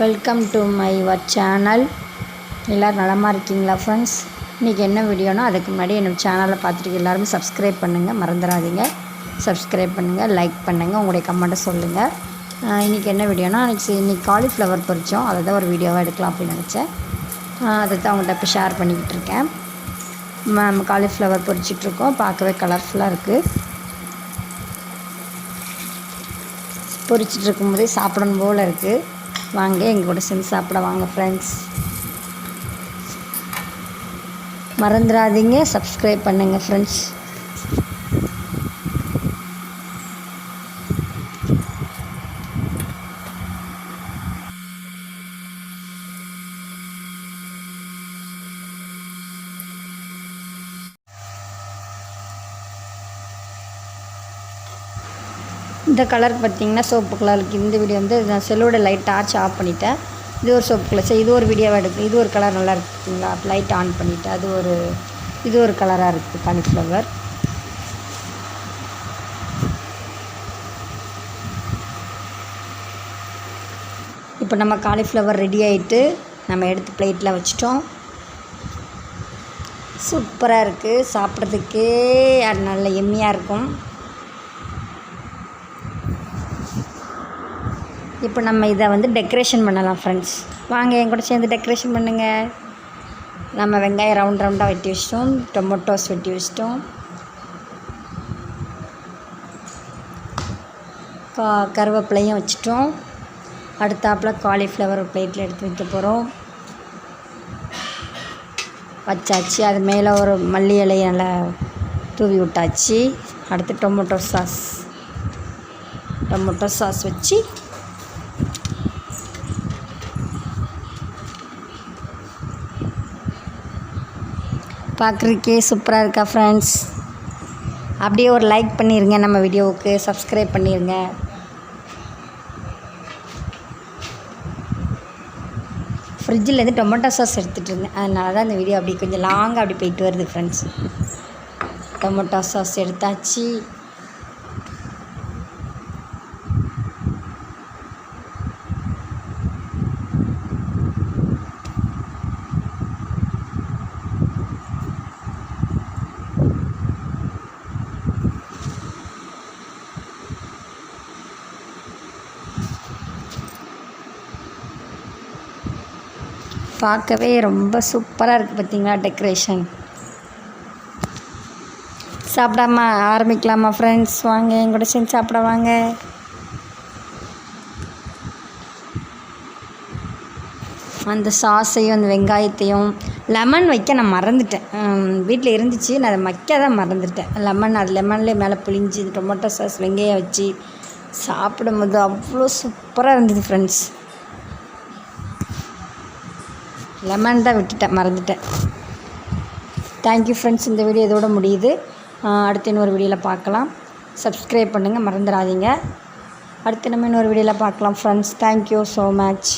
Welcome to my our channel எல்லோரும் நலமாக இருக்கீங்களா ஃப்ரெண்ட்ஸ் இன்றைக்கி என்ன வீடியோனா அதுக்கு முன்னாடி என்னோடய சேனலை பார்த்துட்டு எல்லாருமே சப்ஸ்கிரைப் பண்ணுங்கள் மறந்துடாதீங்க. சப்ஸ்கிரைப் பண்ணுங்கள் லைக் பண்ணுங்கள் உங்களுடைய கமெண்ட்டை சொல்லுங்கள் இன்றைக்கி என்ன வீடியோனா இன்றைக்கி இன்றைக்கி காலிஃப்ளவர் பொரித்தோம் அதை தான் ஒரு வீடியோவாக எடுக்கலாம் அப்படின்னு நினச்சேன். அதை தான் அவங்கள்ட்ட இப்போ ஷேர் பண்ணிக்கிட்டு இருக்கேன். நம்ம காலிஃப்ளவர் பொறிச்சிட்ருக்கோம் பார்க்கவே கலர்ஃபுல்லாக இருக்குது பொறிச்சிட்ருக்கும் போதே சாப்பிடணும் போல் இருக்குது வாங்க எங்கள் கூட செஞ்சு சாப்பிட வாங்க ஃப்ரெண்ட்ஸ் மறந்துடாதீங்க சப்ஸ்கிரைப் பண்ணுங்கள் ஃப்ரெண்ட்ஸ் இந்த கலர் பார்த்திங்கன்னா சோப்பு கலருக்கு இந்த வீடியோ வந்து நான் செல்லோட லைட் டார்ச் ஆஃப் பண்ணிட்டேன். இது ஒரு சோப்பு கலர் சரி இது ஒரு வீடியோவாக எடுக்கு. இது ஒரு கலர் நல்லா இருக்குதுங்களா லைட் ஆன் பண்ணிவிட்டேன் அது ஒரு இது ஒரு கலராக இருக்குது காலிஃப்ளவர் இப்போ நம்ம காலிஃப்ளவர் ரெடி ஆகிட்டு நம்ம எடுத்து பிளேட்டில் வச்சிட்டோம். சூப்பராக இருக்குது சாப்பிட்றதுக்கே அது நல்ல எம்மியாக இருக்கும். இப்போ நம்ம இதை வந்து டெக்கரேஷன் பண்ணலாம் ஃப்ரெண்ட்ஸ் வாங்க என் கூட சேர்ந்து டெக்கரேஷன் பண்ணுங்கள் நம்ம வெங்காயம் ரவுண்ட் ரவுண்டாக வெட்டி வச்சிட்டோம். டொமேட்டோஸ் வெட்டி வச்சிட்டோம். கா கருவேப்பிலையும் வச்சிட்டோம். அடுத்தாப்பில் காலிஃப்ளவர் பிளேட்டில் எடுத்து வைக்க போகிறோம் வச்சாச்சு. அது மேலே ஒரு மல்லி இலையை நல்லா தூவி விட்டாச்சு. அடுத்து டொமேட்டோ சாஸ் டொமேட்டோ சாஸ் வச்சு பார்க்குறதுக்கே சூப்பராக இருக்கா ஃப்ரெண்ட்ஸ் அப்படியே ஒரு லைக் பண்ணிடுங்க நம்ம வீடியோவுக்கு சப்ஸ்கிரைப் பண்ணிடுங்க ஃப்ரிட்ஜிலேருந்து டொமேட்டோ சாஸ் எடுத்துகிட்டு இருந்தேன். அதனால தான் இந்த வீடியோ அப்படி கொஞ்சம் லாங்காக அப்படி போயிட்டு வருது ஃப்ரெண்ட்ஸ் டொமேட்டோ சாஸ் எடுத்தாச்சு. பார்க்கவே ரொம்ப சூப்பராக இருக்குது பார்த்தீங்களா டெக்கரேஷன் சாப்பிடாமா ஆரம்பிக்கலாமா ஃப்ரெண்ட்ஸ் வாங்க என் கூட சேர்ந்து சாப்பிட வாங்க. அந்த சாஸையும் அந்த வெங்காயத்தையும் லெமன் வைக்க நான் மறந்துட்டேன். வீட்டில் இருந்துச்சு நான் அதை வைக்க தான் மறந்துட்டேன். லெமன் அது லெமன்லேயே மேலே புளிஞ்சு டொமேட்டோ சாஸ் வெங்காயம் வச்சு சாப்பிடும்போது அவ்வளோ சூப்பராக இருந்தது ஃப்ரெண்ட்ஸ் லெமன் தான் விட்டுட்டேன் மறந்துட்டேன். தேங்க்யூ ஃப்ரெண்ட்ஸ் இந்த வீடியோ இதோட முடியுது. அடுத்து இன்னொரு வீடியோவில் பார்க்கலாம். சப்ஸ்கிரைப் பண்ணுங்கள் மறந்துடாதீங்க. அடுத்து நம்ம இன்னொரு வீடியோவில் பார்க்கலாம் ஃப்ரெண்ட்ஸ் தேங்க்யூ ஸோ மச்